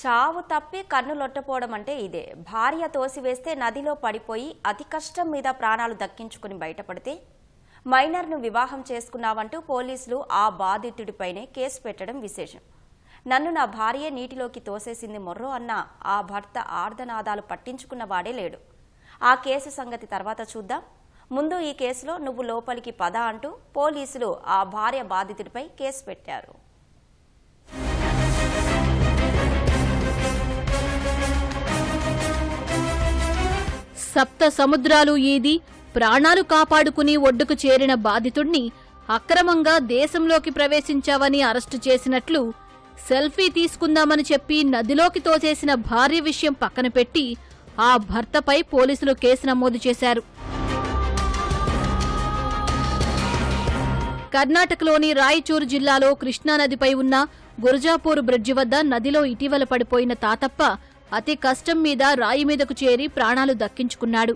చావు తప్పి కన్ను లొట్టపోవడం అంటే ఇదే. భార్య తోసివేస్తే నదిలో పడిపోయి అతి కష్టం మీద ప్రాణాలు దక్కించుకుని బయటపడితే మైనర్ను వివాహం చేసుకున్నావంటూ పోలీసులు ఆ బాధితుడిపైనే కేసు పెట్టడం విశేషం. నన్ను నా భార్య నీటిలోకి తోసేసింది మొర్రో అన్న ఆ భర్త ఆర్ధనాదాలు పట్టించుకున్నవాడే లేడు. ఆ కేసు సంగతి తర్వాత చూద్దాం. ముందు ఈ కేసులో నువ్వు లోపలికి పద అంటూ పోలీసులు ఆ భార్య బాధితుడిపై కేసు పెట్టారు. సప్త సముద్రాలు ఈది ప్రాణాలు కాపాడుకుని ఒడ్డుకు చేరిన బాధితుణ్ణి అక్రమంగా దేశంలోకి ప్రవేశించావని అరెస్టు చేసినట్లు సెల్ఫీ తీసుకుందామని చెప్పి నదిలోకి తోసేసిన భార్య విషయం పక్కన పెట్టి ఆ భర్తపై పోలీసులు కేసు నమోదు చేశారు. కర్ణాటకలోని రాయచూరు జిల్లాలో కృష్ణానదిపై ఉన్న గురజాపూర్ బ్రిడ్జి వద్ద నదిలో ఇటీవల పడిపోయిన తాతప్ప అతి కష్టం మీద రాయి మీదకు చేరి ప్రాణాలు దక్కించుకున్నాడు.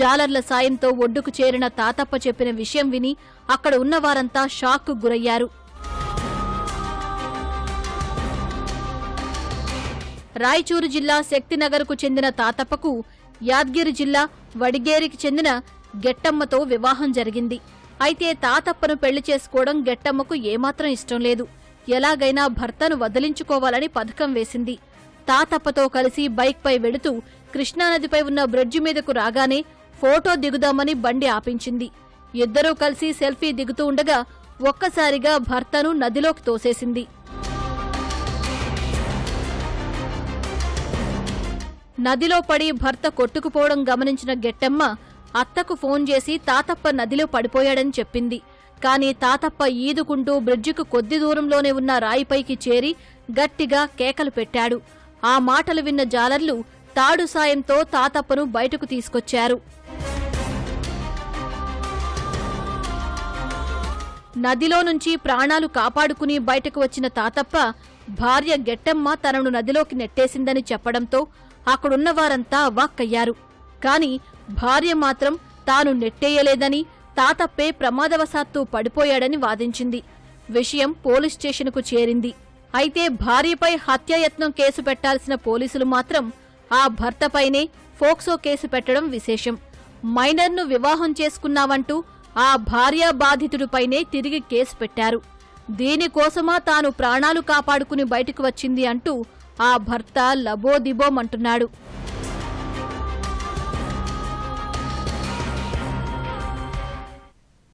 జాలర్ల సాయంతో ఒడ్డుకు చేరిన తాతప్ప చెప్పిన విషయం విని అక్కడ ఉన్న వారంతా షాక్కు గురయ్యారు. రాయచూరు జిల్లా శక్తినగర్కు చెందిన తాతప్పకు యాద్గిరి జిల్లా వడిగేరికి చెందిన గెట్టమ్మతో వివాహం జరిగింది. అయితే తాతప్పను పెళ్ళి చేసుకోవడం గెట్టమ్మకు ఏమాత్రం ఇష్టం లేదు. ఎలాగైనా భర్తను వదిలించుకోవాలని పథకం వేసింది. తాతప్పతో కలిసి బైక్పై వెడుతూ కృష్ణానదిపై ఉన్న బ్రిడ్జి మీదకు రాగానే ఫోటో దిగుదామని బండి ఆపించింది. ఇద్దరూ కలిసి సెల్ఫీ దిగుతూ ఉండగా ఒక్కసారిగా భర్తను నదిలోకి తోసేసింది. నదిలో పడి భర్త కొట్టుకుపోవడం గమనించిన గెట్టమ్మ అత్తకు ఫోన్ చేసి తాతప్ప నదిలో పడిపోయాడని చెప్పింది. కాని తాతప్ప ఈదుకుంటూ బ్రిడ్జికు కొద్ది దూరంలోనే ఉన్న రాయిపైకి చేరి గట్టిగా కేకలు పెట్టాడు. ఆ మాటలు విన్న జాలర్లు తాడు సాయంతో తాతప్పను బయటకు తీసుకొచ్చారు. నదిలో నుంచి ప్రాణాలు కాపాడుకుని బయటకు వచ్చిన తాతప్ప భార్య గెట్టమ్మ తనను నదిలోకి నెట్టేసిందని చెప్పడంతో అక్కడున్న వారంతా అవాక్కయ్యారు కాని భార్య మాత్రం తాను నెట్టేయలేదని తాతప్పే ప్రమాదవశాత్తు పడిపోయాడని వాదించింది. విషయం పోలీస్ స్టేషన్కు చేరింది. అయితే భార్యపై హత్యాయత్నం కేసు పెట్టాల్సిన పోలీసులు మాత్రం ఆ భర్తపైనే ఫోక్సో కేసు పెట్టడం విశేషం. మైనర్ను వివాహం చేసుకున్నావంటూ ఆ భార్య బాధితుడిపైనే తిరిగి కేసు పెట్టారు. దీనికోసమా తాను ప్రాణాలు కాపాడుకుని బయటకు వచ్చింది అంటూ ఆ భర్త లబోదిబోమంటున్నాడు